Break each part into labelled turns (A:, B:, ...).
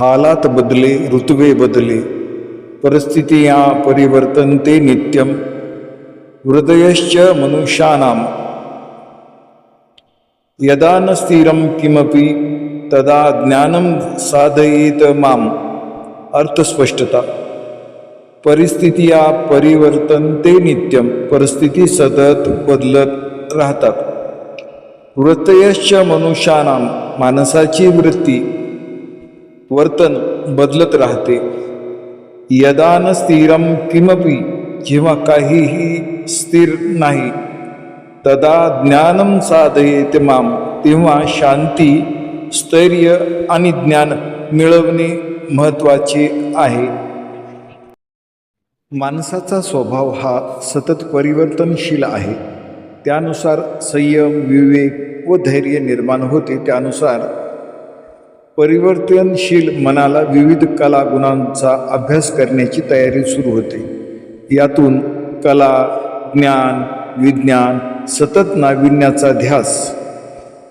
A: हालात बदले ऋतुवे बदले परिस्थितीया परिवर्तन्ते नित्यम। हृदयश्च मनुष्यानाम। यदा न स्थिरं किमपि तदा ज्ञानं साधयेत माम। अर्थस्पष्टता। परिस्थितिया परिवर्तनते नित्यम। परिस्थिती सतत बदलत राहतात। वृत्तयश्च मनुष्यानाम। माणसाची वृत्ती। वर्तन बदलत राहते. यदान स्थिरम किमपि जेव्हा काहीही स्थिर नाही. तदा ज्ञानम साधयेते माम तेव्हा शांती स्थैर्य आणि ज्ञान मिळवणे महत्त्वाचे आहे. माणसाचा स्वभाव हा सतत परिवर्तनशील आहे. त्यानुसार संयम विवेक व धैर्य निर्माण होते. त्यानुसार परिवर्तनशील मनाला विविध कला गुणांचा अभ्यास करण्याची तयारी सुरू होते. यातून कला ज्ञान विज्ञान सतत नाविन्याचा ध्यास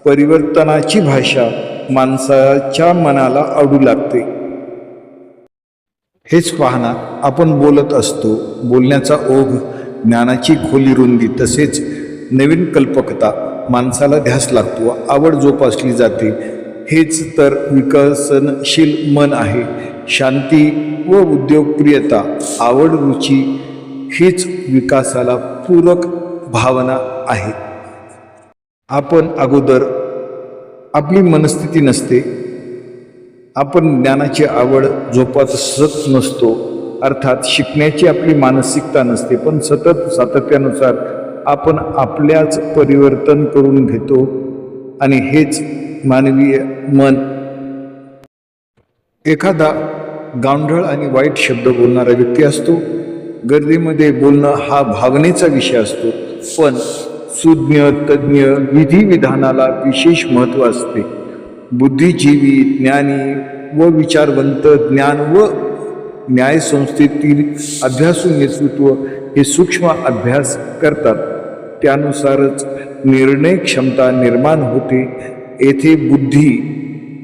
A: परिवर्तनाची भाषा माणसाच्या मनाला आवडू लागते. हेच पाहना आपण बोलत असतो बोलण्याचा ओघ ज्ञानाची खोली रुंदी तसेच नवीन कल्पकता माणसाला ध्यास लागतो आवड जोपासली जाते. हेच तर विकसनशील मन आहे. शांती व उद्योगप्रियता आवड रुची हीच विकासाला पूरक भावना आहे. आपण अगोदर आपली मनस्थिती नसते. आपण ज्ञानाची आवड जोपासत नसतो. अर्थात शिकण्याची आपली मानसिकता नसते पण सतत सातत्यानुसार आपण आपल्याच परिवर्तन करून घेतो आणि हेच मानवीय मन. एखादा गांढळ आणि वाईट शब्द बोलणारा व्यक्ती असतो. गर्दीमध्ये बोलणं हा भावनेचा विषय असतो. पण सुज्ञ तज्ज्ञ विधिविधानाला विशेष महत्त्व असते. बुद्धिजीवी ज्ञानी व विचारवंत ज्ञान व न्यायसंस्थेतील अभ्यासू नेतृत्व हे सूक्ष्म अभ्यास करतात. त्यानुसारच निर्णय क्षमता निर्माण होते. येथे बुद्धी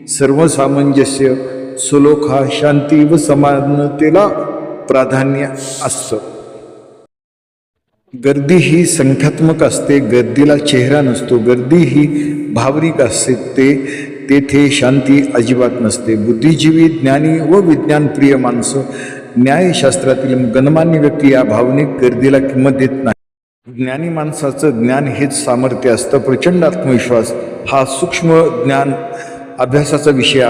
A: सर्वसामंजस्य सुलोखा शांती व समानतेला प्राधान्य असतं. गर्दी ही संख्यात्मक असते, गर्दीला चेहरा नसतो, गर्दी ही भावनिक असते तेथे शांती अजिबात नसते. बुद्धिजीवी, ज्ञानी व विज्ञानप्रिय माणसं न्यायशास्त्रातील गणमान्य व्यक्ती या भावनिक गर्दीला किंमत देत नाही ज्ञानी माणसाचं ज्ञान हेच सामर्थ्य असतं. प्रचंड आत्मविश्वास हा सूक्ष्म ज्ञान अभ्यासाचा विषय आहे.